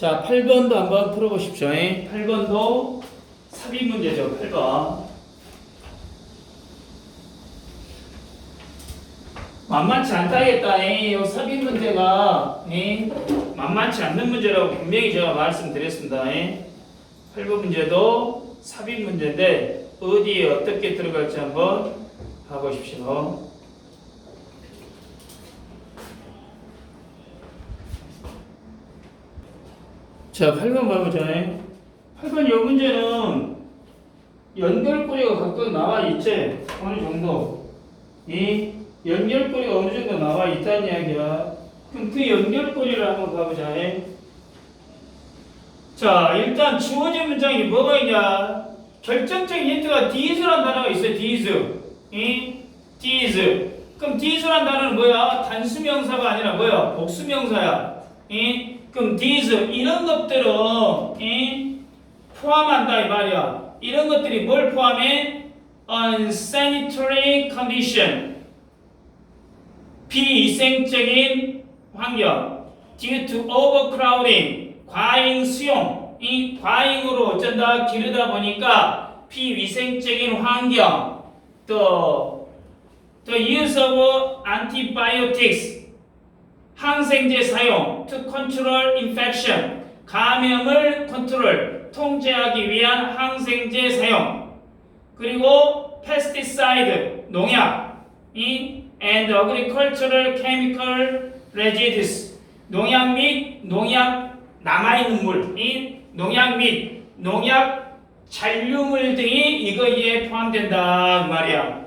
자, 8번도 한번 풀어보십시오. 8번도 삽입 문제죠. 8번. 만만치 않다겠다. 이 삽입 문제가 이 만만치 않는 문제라고 분명히 제가 말씀드렸습니다. 8번 문제도 삽입 문제인데 어디에 어떻게 들어갈지 한번 봐보십시오. 자, 8번 봐보자. 8번 이 문제는 연결고리가 각각 나와 있지? 어느 정도. 이 연결고리가 어느 정도 나와 있다는 이야기야. 그럼 그 연결고리를 한번 가보자. 자, 일단 주어진 문장이 뭐가 있냐? 결정적인 힌트가 디즈라는 단어가 있어요. 디즈. 이 디즈. 그럼 디즈라는 단어는 뭐야? 단수명사가 아니라 뭐야? 복수명사야. 이 그럼 these 이런 것들은 이 포함한다 이 말이야. 이런 것들이 뭘 포함해? unsanitary condition 비위생적인 환경 due to overcrowding 과잉 수용 이 과잉으로 어쩐다 기르다 보니까 비위생적인 환경 또 the use of antibiotics 항생제 사용 to control infection 감염을 컨트롤 통제하기 위한 항생제 사용 그리고 pesticide 농약 이 and agricultural chemical residues 농약 및 농약 남아있는 물 이 농약 및 농약 잔류물 등이 이거에 포함된다 그 말이야.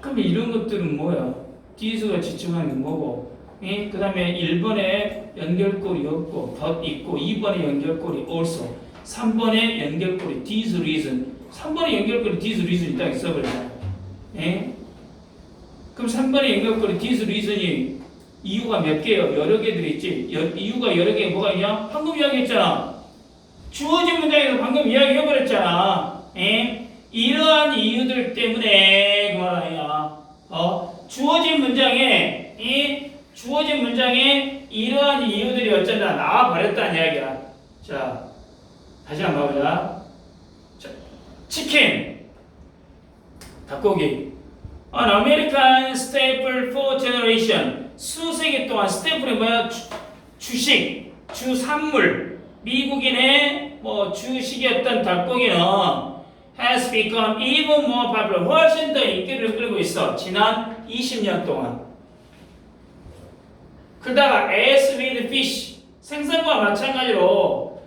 그럼 이런 것들은 뭐야? 디수가 지칭하는 게 뭐고? 예? 그 다음에 1번에 연결고리 없고 but 있고 2번에 연결고리 also 3번에 연결고리 this reason 3번에 연결고리 this reason 있다 써버리잖아 예? 그럼 3번에 연결고리 this reason이 이유가 몇 개요? 여러 개들이 있지 여, 이유가 여러 개 뭐가 있냐? 방금 이야기했잖아 주어진 문장에서 방금 이야기해버렸잖아 예? 이러한 이유들 때문에 그 말이야 어? 주어진 문장에 이 주어진 문장에 이러한 이유들이 어쩐 다 버렸다는 이야기야. 자, 다시 한번 봐보자. 자, 치킨, 닭고기. An American staple for generation. 수세기 동안 스테이플이 뭐야? 주, 주식, 주산물. 미국인의 뭐 주식이었던 닭고기는 has become even more popular. 훨씬 더 인기를 끌고 있어. 지난 20년 동안. 그러다가 as with fish 생선과 마찬가지로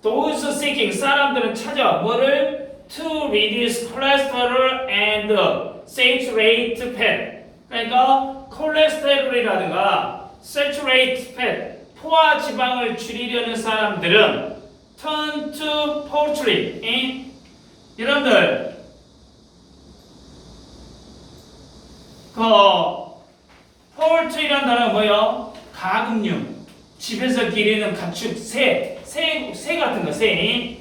those seeking 사람들은 찾아 뭐를 to reduce cholesterol and saturate fat 그러니까 콜레스테롤이라든가 saturate fat 포화 지방을 줄이려는 사람들은 turn to poultry 응? 여러분들 그 포울트리란 단어가 뭐예요? 가금류 집에서 기르는 가축 새, 새, 새 같은 거, 새,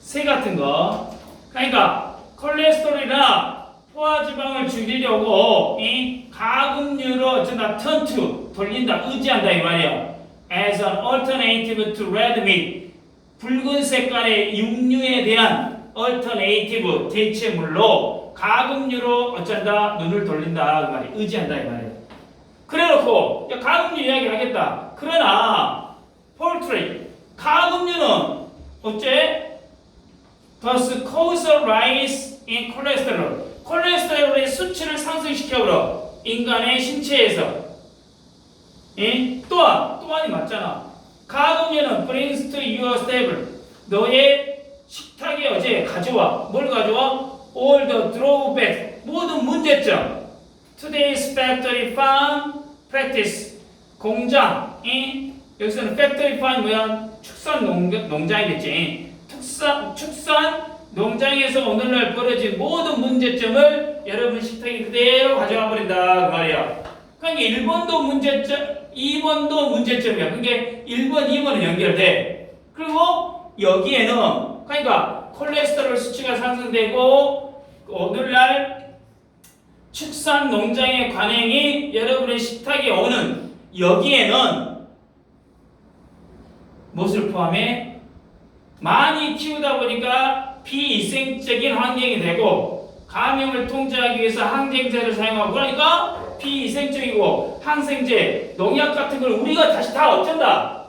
새 같은 거. 그러니까 콜레스테롤이나 포화지방을 줄이려고 이 가금류로 어쩐다 턴투 돌린다 의지한다 이 말이야. As an alternative to red meat 붉은 색깔의 육류에 대한 alternative 대체물로 가금류로 어쩐다 눈을 돌린다 그 말이 의지한다 이 말이에요. 그래놓고 야, 가금류 이야기 하겠다. 그러나 poultry 가금류는 어째? Thus cause a rise in cholesterol. 콜레스테롤의 수치를 상승시켜버려 인간의 신체에서. 예? 또한 또한이 맞잖아. 가금류는 brings to your stable. 너의 식탁에 어제 가져와 뭘 가져와? All the drawback 모든 문제점. Today's factory farm practice 공장 이 여기서는 factory farm 뭐야? 축산 농, 농장 이겠지. 축산 축산 농장에서 오늘날 벌어진 모든 문제점을 여러분 식탁에 그대로 가져와 버린다 그 말이야. 그러니까 1번도 문제점, 2번도 문제점이야. 그게 1번, 2번은 연결돼. 그리고 여기에는 그러니까 콜레스테롤 수치가 상승되고 오늘날 축산 농장의 관행이 여러분의 식탁에 오는 여기에는 무엇을 포함해 많이 키우다 보니까 비위생적인 환경이 되고 감염을 통제하기 위해서 항생제를 사용하고 그러니까 비위생적이고 항생제, 농약 같은 걸 우리가 다시 다 어쩐다.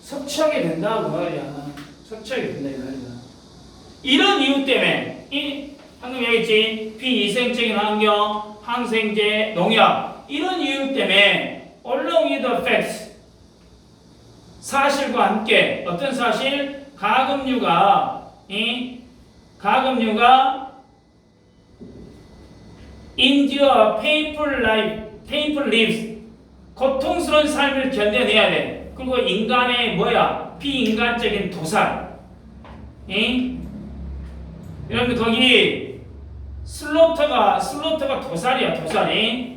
섭취하게 된다 그 말이야. 섭취하게 된다 이 말이야. 이런 이유 때문에 이 방금 얘기했지 비위생적인 환경, 항생제, 농약. 이런 이유 때문에 along with the facts 사실과 함께. 어떤 사실? 가금류가 이 가금류가 endure painful life, painful lives 고통스러운 삶을 견뎌내야 돼. 그리고 인간의 뭐야? 비인간적인 도살. 이? 여러분들 거기 슬로터가 슬로터가 도살이야 도살이.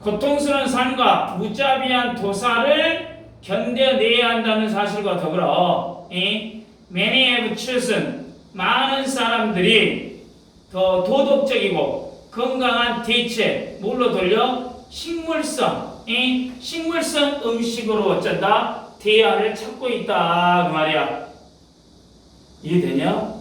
고통스러운 삶과 무자비한 도살을 견뎌내야 한다는 사실과 더불어 이 many have chosen 많은 사람들이 더 도덕적이고 건강한 대체 뭘로 돌려? 식물성 이 식물성 음식으로 어쩐다? 대안을 찾고 있다 그 말이야. 이해되냐?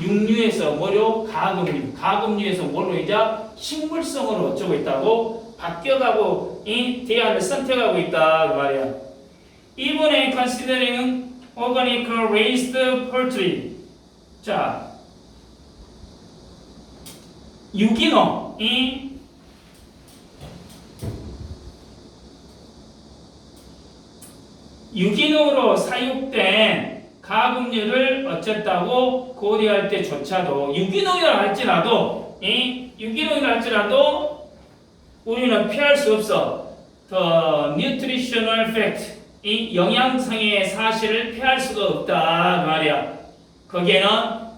육류에서 뭐로 가금류, 가금류에서 이제 식물성으로 어쩌고 있다고? 바뀌어가고 이 대안을 선택하고 있다 그 말이야. 이번에 considering organic raised poultry. 자, 유기농. 이 유기농으로 사육된 가금류를 어쨌다고 고려할 때조차도 유기농이라 할지라도 이 유기농이라 할지라도 우리는 피할 수 없어. 더 nutritional 이 영양상의 사실을 피할 수가 없다 그 말이야. 거기에는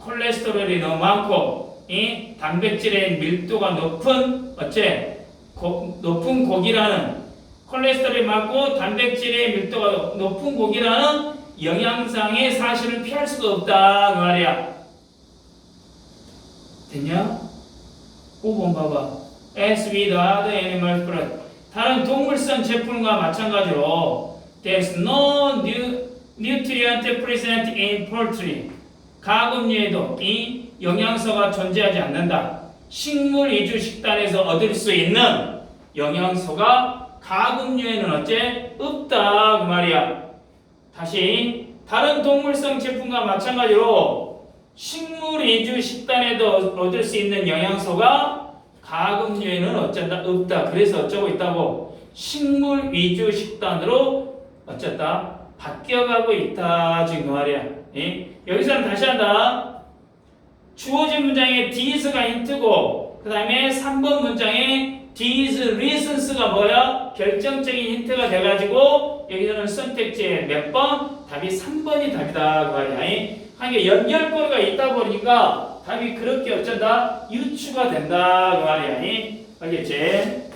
콜레스테롤이 너무 많고 이 단백질의 밀도가 높은 어째 고, 높은 고기라는 콜레스테롤이 많고 단백질의 밀도가 높은 고기라는 영양상의 사실을 피할 수가 없다 그 말이야. 됐냐? 5번 봐봐. As with other animal product. 다른 동물성 제품과 마찬가지로 There's no nu- nutrient present in poultry. 가금류에도 이 영양소가 존재하지 않는다. 식물 위주 식단에서 얻을 수 있는 영양소가 가금류에는 어째 없다 그 말이야. 다시 다른 동물성 제품과 마찬가지로 식물 위주 식단에도 얻을 수 있는 영양소가 가금류에는 어쩐다 없다. 그래서 어쩌고 있다고 식물 위주 식단으로 어쨌다 바뀌어가고 있다 지금 그 말이야. 예? 여기서는 다시 한다. 주어진 문장에 these가 힌트고 그 다음에 3번 문장에 these reasons가 뭐야? 결정적인 힌트가 돼가지고 여기서는 선택지에 몇 번? 답이 3번이 답이다 그 말이야. 하게 연결고리가 있다 보니까 답이 그렇게 어쩐다 유추가 된다 그 말이야. 알겠지?